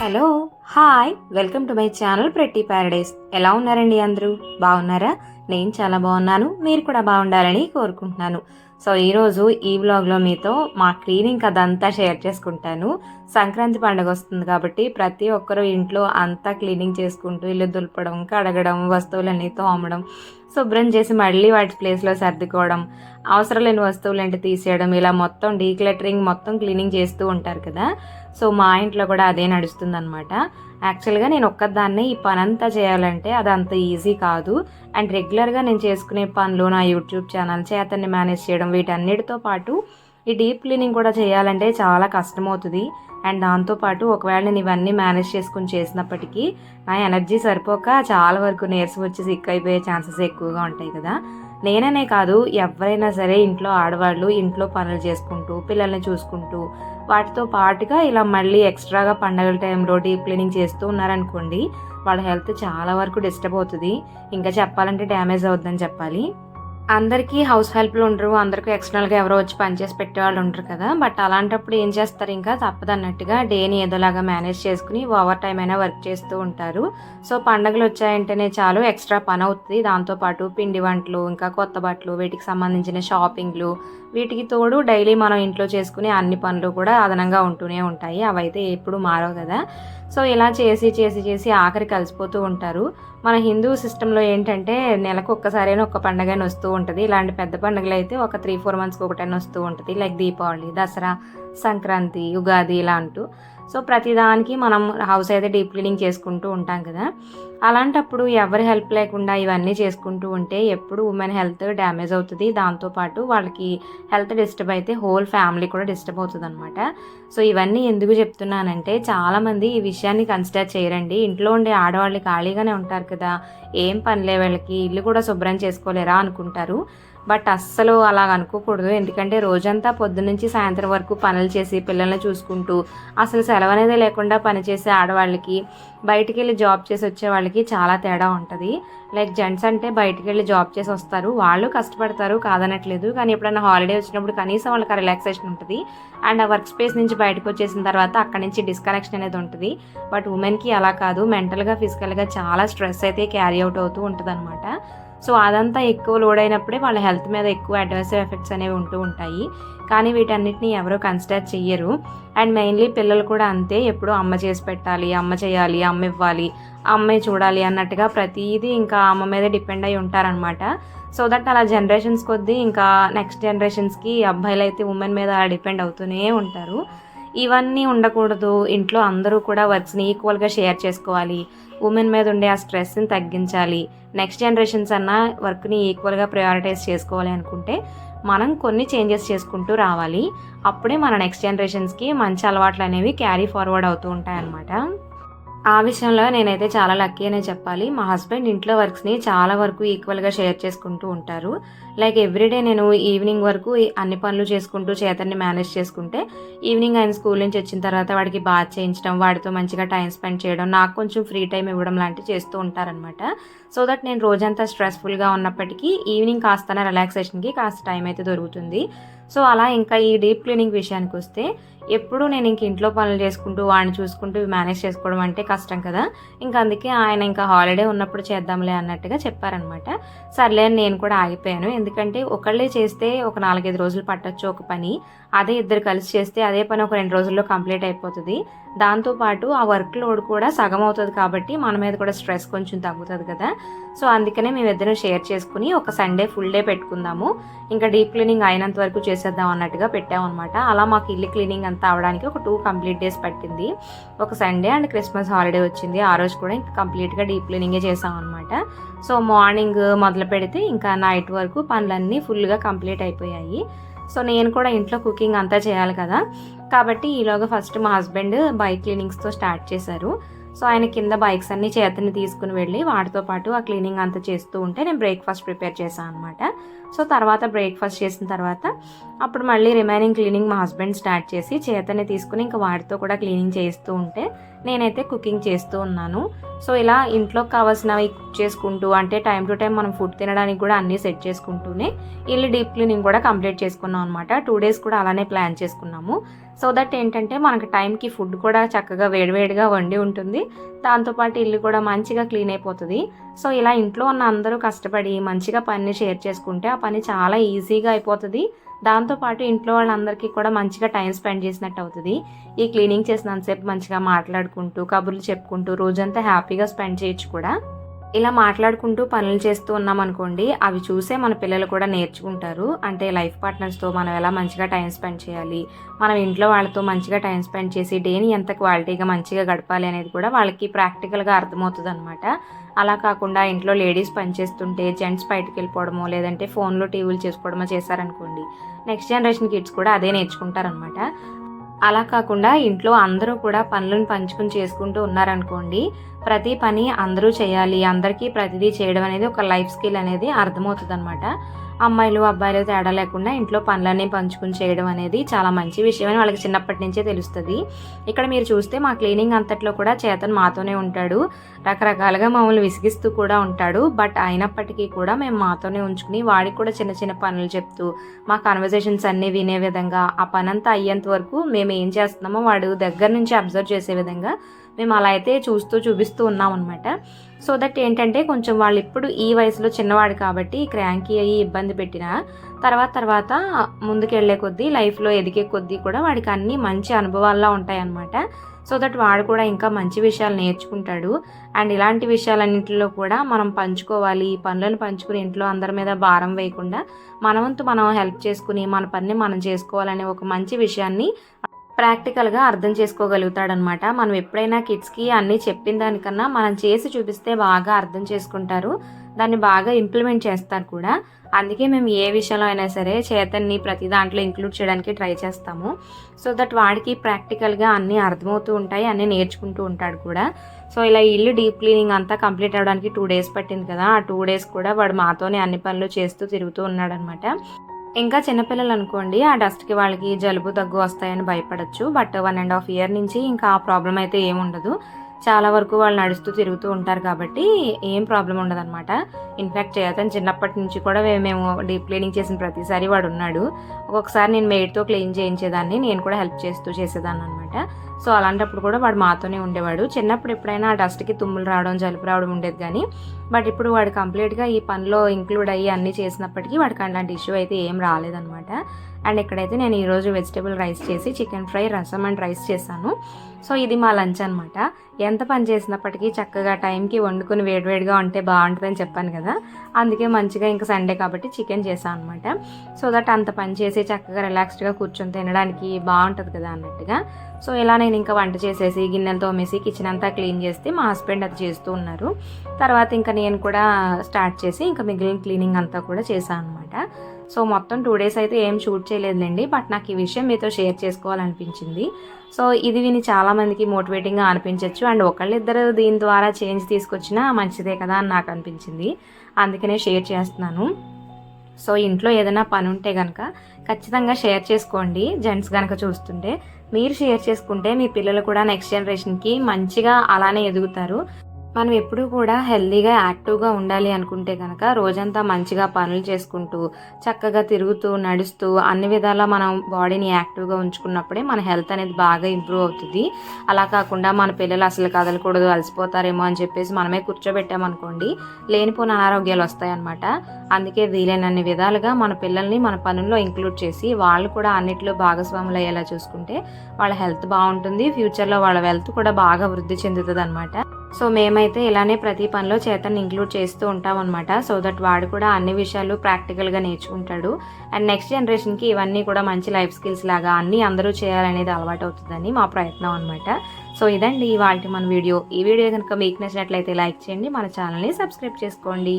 Hello hi welcome to my channel pretty paradise. ఎలా ఉన్నారండి అందరూ? బాగున్నారా? నేను చాలా బాగున్నాను. మీరు కూడా బాగుండాలని కోరుకుంటున్నాను. సో ఈరోజు ఈ వ్లాగ్లో మీతో మా క్లీనింగ్ అదంతా షేర్ చేసుకుంటాను. సంక్రాంతి పండుగ వస్తుంది కాబట్టి ప్రతి ఒక్కరూ ఇంట్లో అంతా క్లీనింగ్ చేసుకుంటూ ఇల్లు దులపడం కడగడం వస్తువులన్నీ తోమడం శుభ్రం చేసి మళ్ళీ వాటి ప్లేస్లో సర్దుకోవడం అవసరం లేని వస్తువులు ఏంటి తీసేయడం ఇలా మొత్తం డీక్లెటరింగ్ మొత్తం క్లీనింగ్ చేస్తూ ఉంటారు కదా. సో మా ఇంట్లో కూడా అదే నడుస్తుందనమాట యాక్చువల్గా నేను ఒక్కదాన్నే ఈ పని అంతా చేయాలంటే అది అంత ఈజీ కాదు. అండ్ రెగ్యులర్గా నేను చేసుకునే పనులు నా యూట్యూబ్ ఛానల్ చేతన్ని మేనేజ్ చేయడం వీటన్నిటితో పాటు ఈ డీప్ క్లీనింగ్ కూడా చేయాలంటే చాలా కష్టమవుతుంది. అండ్ దాంతోపాటు ఒకవేళ నేను ఇవన్నీ మేనేజ్ చేసుకుని చేసినప్పటికీ నా ఎనర్జీ సరిపోక చాలా వరకు నీరసం వచ్చి సిక్ అయిపోయే ఛాన్సెస్ ఎక్కువగా ఉంటాయి కదా. నేననే కాదు ఎవరైనా సరే ఇంట్లో ఆడవాళ్ళు ఇంట్లో పనులు చేసుకుంటూ పిల్లల్ని చూసుకుంటూ వాటితో పాటుగా ఇలా మళ్ళీ ఎక్స్ట్రాగా పండగల టైంలో డీప్ క్లీనింగ్ చేస్తూ ఉన్నారనుకోండి వాళ్ళ హెల్త్ చాలా వరకు డిస్టర్బ్ అవుతుంది. ఇంకా చెప్పాలంటే డ్యామేజ్ అవుతుందని చెప్పాలి. అందరికీ హౌస్ హెల్ప్లు ఉండరు అందరికీ ఎక్స్టర్నల్గా ఎవరో వచ్చి పనిచేసి పెట్టేవాళ్ళు ఉంటారు కదా. బట్ అలాంటప్పుడు ఏం చేస్తారు ఇంకా? తప్పదన్నట్టుగా డేని ఏదోలాగా మేనేజ్ చేసుకుని ఓవర్ టైం అయినా వర్క్ చేస్తూ ఉంటారు. సో పండగలు వచ్చాయంటేనే చాలు ఎక్స్ట్రా పని అవుతుంది. దాంతోపాటు పిండి వంటలు ఇంకా కొత్త బట్టలు వీటికి సంబంధించిన షాపింగ్లు వీటికి తోడు డైలీ మనం ఇంట్లో చేసుకునే అన్ని పనులు కూడా అదనంగా ఉంటూనే ఉంటాయి. అవైతే ఎప్పుడు మారవు కదా. సో ఇలా చేసి చేసి చేసి ఆఖరి కలిసిపోతూ ఉంటారు. మన హిందూ సిస్టంలో ఏంటంటే నెలకు ఒక్కసారైనా ఒక్క పండగ అని వస్తూ ఉంటుంది. ఇలాంటి పెద్ద పండుగలు అయితే ఒక త్రీ ఫోర్ మంత్స్కి ఒకటైనా వస్తూ ఉంటుంది. లైక్ దీపావళి దసరా సంక్రాంతి ఉగాది ఇలా అంటూ. సో ప్రతిదానికి మనం హౌస్ అయితే డీప్ క్లీనింగ్ చేసుకుంటూ ఉంటాం కదా. అలాంటప్పుడు ఎవరి హెల్ప్ లేకుండా ఇవన్నీ చేసుకుంటూ ఉంటే ఎప్పుడు ఉమెన్ హెల్త్ డ్యామేజ్ అవుతుంది. దాంతోపాటు వాళ్ళకి హెల్త్ డిస్టర్బ్ అయితే హోల్ ఫ్యామిలీ కూడా డిస్టర్బ్ అవుతుంది అనమాట సో ఇవన్నీ ఎందుకు చెప్తున్నానంటే చాలామంది ఈ విషయాన్ని కన్సిడర్ చేయరండి. ఇంట్లో ఉండే ఆడవాళ్ళు ఖాళీగానే ఉంటారు కదా. ఏం పనిలే వీళ్ళకి. ఇల్లు కూడా శుభ్రం చేసుకోలేరా అనుకుంటారు. బట్ అస్సలు అలా అనుకోకూడదు. ఎందుకంటే రోజంతా పొద్దునుంచి సాయంత్రం వరకు పనులు చేసి పిల్లల్ని చూసుకుంటూ అసలు సెలవు అనేది లేకుండా పనిచేసే ఆడవాళ్ళకి బయటికి వెళ్ళి జాబ్ చేసి వచ్చే వాళ్ళకి చాలా తేడా ఉంటుంది. లైక్ జెంట్స్ అంటే బయటికి వెళ్ళి జాబ్ చేసి వస్తారు. వాళ్ళు కష్టపడతారు కాదనట్లేదు. కానీ ఎప్పుడైనా హాలిడే వచ్చినప్పుడు కనీసం వాళ్ళకి రిలాక్సేషన్ ఉంటుంది. అండ్ ఆ వర్క్ స్పేస్ నుంచి బయటకు వచ్చేసిన తర్వాత అక్కడి నుంచి డిస్కనెక్షన్ అనేది ఉంటుంది. బట్ ఉమెన్కి అలా కాదు. మెంటల్గా ఫిజికల్గా చాలా స్ట్రెస్ అయితే క్యారీ అవుట్ అవుతూ ఉంటుంది అనమాట సో అదంతా ఎక్కువ లోడ్ అయినప్పుడే వాళ్ళ హెల్త్ మీద ఎక్కువ అడ్వర్స్ ఎఫెక్ట్స్ అనేవి ఉంటూ ఉంటాయి. కానీ వీటన్నిటిని ఎవరూ కన్సిడర్ చెయ్యరు. అండ్ మెయిన్లీ పిల్లలు కూడా అంతే ఎప్పుడు అమ్మ చేసి పెట్టాలి అమ్మ చేయాలి అమ్మ ఇవ్వాలి అమ్మే చూడాలి అన్నట్టుగా ప్రతిదీ ఇంకా అమ్మ మీద డిపెండ్ అయి ఉంటారనమాట సో దట్ అలా జనరేషన్స్ కొద్దీ ఇంకా నెక్స్ట్ జనరేషన్స్కి అబ్బాయిలు అయితే ఉమెన్ మీద డిపెండ్ అవుతూనే ఉంటారు. ఇవన్నీ ఉండకూడదు. ఇంట్లో అందరూ కూడా వర్క్స్ని ఈక్వల్గా షేర్ చేసుకోవాలి. ఉమెన్ మీద ఉండే ఆ స్ట్రెస్ని తగ్గించాలి. నెక్స్ట్ జనరేషన్స్ అన్న వర్క్ని ఈక్వల్గా ప్రయారిటైజ్ చేసుకోవాలి అనుకుంటే మనం కొన్ని చేంజెస్ చేసుకుంటూ రావాలి. అప్పుడే మన నెక్స్ట్ జనరేషన్స్కి మంచి అలవాట్లు అనేవి క్యారీ ఫార్వర్డ్ అవుతూ ఉంటాయి అన్నమాట ఆ విషయంలో నేనైతే చాలా లక్కీ అనే చెప్పాలి. మా హస్బెండ్ ఇంట్లో వర్క్స్ని చాలా వరకు ఈక్వల్గా షేర్ చేసుకుంటూ ఉంటారు. లైక్ ఎవ్రీడే నేను ఈవినింగ్ వరకు అన్ని పనులు చేసుకుంటూ చేతన్ని మేనేజ్ చేసుకుంటే ఈవినింగ్ ఆయన స్కూల్ నుంచి వచ్చిన తర్వాత వాడికి బాత్ చేయించడం వాడితో మంచిగా టైం స్పెండ్ చేయడం నాకు కొంచెం ఫ్రీ టైం ఇవ్వడం లాంటివి చేస్తూ ఉంటారనమాట సో దట్ నేను రోజంతా స్ట్రెస్ఫుల్గా ఉన్నప్పటికీ ఈవినింగ్ కాస్త రిలాక్సేషన్కి కాస్త టైం అయితే దొరుకుతుంది. సో అలా ఇంకా ఈ డీప్ క్లీనింగ్ విషయానికి వస్తే ఎప్పుడు నేను ఇంక ఇంట్లో పనులు చేసుకుంటూ వాడిని చూసుకుంటూ మేనేజ్ చేసుకోవడం అంటే కష్టం కదా. ఇంకా అందుకే ఆయన ఇంకా హాలిడే ఉన్నప్పుడు చేద్దాంలే అన్నట్టుగా చెప్పారనమాట. సర్లే అని నేను కూడా ఆగిపోయాను. ఎందుకంటే ఒకళ్ళే చేస్తే ఒక నాలుగైదు రోజులు పట్టచ్చు ఒక పని. అదే ఇద్దరు కలిసి చేస్తే అదే పని ఒక రెండు రోజుల్లో కంప్లీట్ అయిపోతుంది. దాంతోపాటు ఆ వర్క్ లోడ్ కూడా సగం అవుతుంది కాబట్టి మన మీద కూడా స్ట్రెస్ కొంచెం తగ్గుతుంది కదా. సో అందుకనే మేమిద్దరం షేర్ చేసుకుని ఒక సండే ఫుల్ డే పెట్టుకుందాము. ఇంకా డీప్ క్లీనింగ్ అయినంత వరకు చేసేద్దాం అన్నట్టుగా పెట్టామన్నమాట. అలా మాకు ఇల్లు క్లీనింగ్ అంతా అవడానికి ఒక టూ కంప్లీట్ డేస్ పట్టింది. ఒక సండే అండ్ క్రిస్మస్ హాలిడే వచ్చింది. ఆ రోజు కూడా ఇంకా కంప్లీట్గా డీప్ క్లీనింగే చేసాం అనమాట సో మార్నింగ్ మొదలు పెడితే ఇంకా నైట్ వరకు పనులన్నీ ఫుల్గా కంప్లీట్ అయిపోయాయి. సో నేను కూడా ఇంట్లో కుకింగ్ అంతా చేయాలి కదా. కాబట్టి ఈలోగా ఫస్ట్ మా హస్బెండ్ బైక్ క్లీనింగ్స్తో స్టార్ట్ చేశారు. సో ఆయన కింద బైక్స్ అన్ని చేతని తీసుకుని వెళ్ళి వాటితో పాటు ఆ క్లీనింగ్ అంతా చేస్తూ ఉంటే నేను బ్రేక్ఫాస్ట్ ప్రిపేర్ చేశాను అనమాట సో తర్వాత బ్రేక్ఫాస్ట్ చేసిన తర్వాత అప్పుడు మళ్ళీ రిమైనింగ్ క్లీనింగ్ మా హస్బెండ్ స్టార్ట్ చేసి చేతనే తీసుకుని ఇంకా వాటితో కూడా క్లీనింగ్ చేస్తూ ఉంటే నేనైతే కుకింగ్ చేస్తూ ఉన్నాను. సో ఇలా ఇంట్లోకి కావాల్సినవి కుక్ చేసుకుంటూ అంటే టైం టు టైం మనం ఫుడ్ తినడానికి కూడా అన్నీ సెట్ చేసుకుంటూనే ఇల్లు డీప్ క్లీనింగ్ కూడా కంప్లీట్ చేసుకున్నాం అనమాట టూ డేస్ కూడా అలానే ప్లాన్ చేసుకున్నాము. సో దట్ ఏంటంటే మనకి టైంకి ఫుడ్ కూడా చక్కగా వేడివేడిగా వండి ఉంటుంది. దాంతోపాటు ఇల్లు కూడా మంచిగా క్లీన్ అయిపోతుంది. సో ఇలా ఇంట్లో ఉన్న అందరూ కష్టపడి మంచిగా పని షేర్ చేసుకుంటే ఆ పని చాలా ఈజీగా అయిపోతుంది. దాంతోపాటు ఇంట్లో వాళ్ళందరికీ కూడా మంచిగా టైం స్పెండ్ చేసినట్టు అవుతుంది. ఈ క్లీనింగ్ చేసినంతసేపు మంచిగా మాట్లాడుకుంటూ కబుర్లు చెప్పుకుంటూ రోజంతా హ్యాపీగా స్పెండ్ చేయొచ్చు కూడా. ఇలా మాట్లాడుకుంటూ పనులు చేస్తూ ఉన్నాం అనుకోండి అవి చూసే మన పిల్లలు కూడా నేర్చుకుంటారు. అంటే లైఫ్ పార్ట్నర్స్తో మనం ఎలా మంచిగా టైం స్పెండ్ చేయాలి మనం ఇంట్లో వాళ్ళతో మంచిగా టైం స్పెండ్ చేసి డేని ఎంత క్వాలిటీగా మంచిగా గడపాలి అనేది కూడా వాళ్ళకి ప్రాక్టికల్గా అర్థమవుతుంది అనమాట అలా కాకుండా ఇంట్లో లేడీస్ పనిచేస్తుంటే జెంట్స్ బయటకు వెళ్ళిపోవడమో లేదంటే ఫోన్లో టీవీలు చేసుకోవడమో చేశారనుకోండి నెక్స్ట్ జనరేషన్ కిడ్స్ కూడా అదే నేర్చుకుంటారనమాట అలా కాకుండా ఇంట్లో అందరూ కూడా పనులను పంచుకుని చేసుకుంటూ ఉన్నారనుకోండి ప్రతి పని అందరూ చేయాలి అందరికీ ప్రతిదీ చేయడం అనేది ఒక లైఫ్ స్కిల్ అనేది అర్థమవుతుంది అనమాట అమ్మాయిలు అబ్బాయిలు తేడా లేకుండా ఇంట్లో పనులన్నీ పంచుకుని చేయడం అనేది చాలా మంచి విషయం అని వాళ్ళకి చిన్నప్పటి నుంచే తెలుస్తుంది. ఇక్కడ మీరు చూస్తే మా క్లీనింగ్ అంతట్లో కూడా చేతన్ మాతోనే ఉంటాడు. రకరకాలుగా మమ్మల్ని విసిగిస్తూ కూడా ఉంటాడు. బట్ అయినప్పటికీ కూడా మేము మాతోనే ఉంచుకుని వాడికి కూడా చిన్న చిన్న పనులు చెప్తూ మా కన్వర్జేషన్స్ అన్నీ వినే విధంగా ఆ పనంతా అయ్యేంత వరకు మేము ఏం చేస్తున్నామో వాడు దగ్గర నుంచి అబ్జర్వ్ చేసే విధంగా మేము అలా అయితే చూస్తూ చూపిస్తూ ఉన్నాం అనమాట సో దట్ ఏంటంటే కొంచెం వాళ్ళు ఇప్పుడు ఈ వయసులో చిన్నవాడు కాబట్టి క్రాంకీ అయ్యి ఇబ్బంది పెట్టిన తర్వాత తర్వాత ముందుకెళ్ళే కొద్దీ లైఫ్లో ఎదిగే కొద్దీ కూడా వాడికి అన్ని మంచి అనుభవాల్లో ఉంటాయన్నమాట సో దట్ వాడు కూడా ఇంకా మంచి విషయాలు నేర్చుకుంటాడు. అండ్ ఇలాంటి విషయాలన్నింటిలో కూడా మనం పంచుకోవాలి. ఈ పనులను పంచుకుని ఇంట్లో అందరి మీద భారం వేయకుండా మన వంతు మనం హెల్ప్ చేసుకుని మన పనిని మనం చేసుకోవాలనే ఒక మంచి విషయాన్ని ప్రాక్టికల్గా అర్థం చేసుకోగలుగుతాడనమాట మనం ఎప్పుడైనా కిడ్స్కి అన్నీ చెప్పిన దానికన్నా మనం చేసి చూపిస్తే బాగా అర్థం చేసుకుంటారు. దాన్ని బాగా ఇంప్లిమెంట్ చేస్తారు కూడా. అందుకే మేము ఏ విషయంలో అయినా సరే చేతన్ని ప్రతి దాంట్లో ఇంక్లూడ్ చేయడానికి ట్రై చేస్తాము. సో దట్ వాడికి ప్రాక్టికల్గా అన్నీ అర్థమవుతూ ఉంటాయి అన్నీ నేర్చుకుంటూ ఉంటాడు కూడా. సో ఇలా ఇల్లు డీప్ క్లీనింగ్ అంతా కంప్లీట్ అవ్వడానికి టూ డేస్ పట్టింది కదా. ఆ టూ డేస్ కూడా వాడు మాతోనే అన్ని పనులు చేస్తూ తిరుగుతూ ఉన్నాడనమాట ఇంకా చిన్నపిల్లలు అనుకోండి ఆ డస్ట్కి వాళ్ళకి జలుబు దగ్గు వస్తాయని భయపడచ్చు. But one and half year నుంచి ఇంకా ఆ ప్రాబ్లం అయితే ఏముండదు చాలా వరకు వాళ్ళు నడుస్తూ తిరుగుతూ ఉంటారు కాబట్టి ఏం ప్రాబ్లం ఉండదు అనమాట ఇన్ఫ్యాక్ట్ చేతన్ చిన్నప్పటి నుంచి కూడా మేము డీప్ క్లీనింగ్ చేసిన ప్రతిసారి వాడు ఉన్నాడు ఒక్కొక్కసారి నేను మెయిడ్తో క్లీన్ చేయించేదాన్ని నేను కూడా హెల్ప్ చేస్తూ చేసేదాన్ని అనమాట సో అలాంటప్పుడు కూడా వాడు మాతోనే ఉండేవాడు. చిన్నప్పుడు ఎప్పుడైనా ఆ డస్ట్కి తుమ్ములు రావడం జలుపు రావడం ఉండేది కానీ బట్ ఇప్పుడు వాడు కంప్లీట్గా ఈ పనిలో ఇంక్లూడ్ అయ్యి అన్నీ చేసినప్పటికీ వాడికి అలాంటి ఇష్యూ అయితే ఏం రాలేదనమాట అండ్ ఇక్కడైతే నేను ఈరోజు వెజిటేబుల్ రైస్ చేసి చికెన్ ఫ్రై రసం అండ్ రైస్ చేశాను. సో ఇది మా లంచ్ అనమాట ఎంత పని చేసినప్పటికీ చక్కగా టైంకి వండుకుని వేడివేడిగా ఉంటే బాగుంటుందని చెప్పాను కదా. అందుకే మంచిగా ఇంకా సండే కాబట్టి చికెన్ చేశాను అనమాట సో దట్ అంత పని చేసి చక్కగా రిలాక్స్డ్గా కూర్చొని తినడానికి బాగుంటుంది కదా అన్నట్టుగా. సో ఇలా నేను ఇంకా వంట చేసేసి గిన్నెలు తోమేసి కిచెన్ అంతా క్లీన్ చేస్తే మా హస్బెండ్ అది చేస్తూ ఉన్నారు. తర్వాత ఇంకా నేను కూడా స్టార్ట్ చేసి ఇంకా మిగిలిన క్లీనింగ్ అంతా కూడా చేశాను అనమాట సో మొత్తం టూ డేస్ అయితే ఏం షూట్ చేయలేదులేండి బట్ నాకు ఈ విషయం మీతో షేర్ చేసుకోవాలనిపించింది. సో ఇది విని చాలామందికి మోటివేటింగ్గా అనిపించవచ్చు అండ్ ఒకళ్ళిద్దరు దీని ద్వారా చేంజ్ తీసుకొచ్చినా మంచిదే కదా అని నాకు అనిపించింది. అందుకనే షేర్ చేస్తున్నాను. సో ఇంట్లో ఏదైనా పని ఉంటే కనుక ఖచ్చితంగా షేర్ చేసుకోండి. జెంట్స్ కనుక చూస్తుంటే మీరు షేర్ చేసుకుంటే మీ పిల్లలు కూడా నెక్స్ట్ జనరేషన్కి మంచిగా అలానే ఎదుగుతారు. మనం ఎప్పుడూ కూడా హెల్దీగా యాక్టివ్గా ఉండాలి అనుకుంటే కనుక రోజంతా మంచిగా పనులు చేసుకుంటూ చక్కగా తిరుగుతూ నడుస్తూ అన్ని విధాలా మనం బాడీని యాక్టివ్గా ఉంచుకున్నప్పుడే మన హెల్త్ అనేది బాగా ఇంప్రూవ్ అవుతుంది. అలా కాకుండా మన పిల్లలు అసలు కదలకూడదు అలసిపోతారేమో అని చెప్పేసి మనమే కూర్చోబెట్టామనుకోండి లేనిపోని అనారోగ్యాలు వస్తాయన్నమాట. అందుకే వీలైనన్ని విధాలుగా మన పిల్లల్ని మన పనుల్లో ఇంక్లూడ్ చేసి వాళ్ళు కూడా అన్నిట్లో భాగస్వాములు అయ్యేలా చూసుకుంటే వాళ్ళ హెల్త్ బాగుంటుంది ఫ్యూచర్లో వాళ్ళ వెల్త్ కూడా బాగా వృద్ధి చెందుతుంది అనమాట సో మేమైతే ఇలానే ప్రతి పనిలో చేతన్ని ఇంక్లూడ్ చేస్తూ ఉంటాం అనమాట సో దట్ వాడు కూడా అన్ని విషయాలు ప్రాక్టికల్గా నేర్చుకుంటాడు. అండ్ నెక్స్ట్ జనరేషన్కి ఇవన్నీ కూడా మంచి లైఫ్ స్కిల్స్ లాగా అన్నీ అందరూ చేయాలనేది అలవాటు అవుతుందని మా ప్రయత్నం అనమాట సో ఇదండి ఇవాళ మన వీడియో. ఈ వీడియో కనుక మీకు నచ్చినట్లయితే లైక్ చేయండి. మన ఛానల్ని సబ్స్క్రైబ్ చేసుకోండి.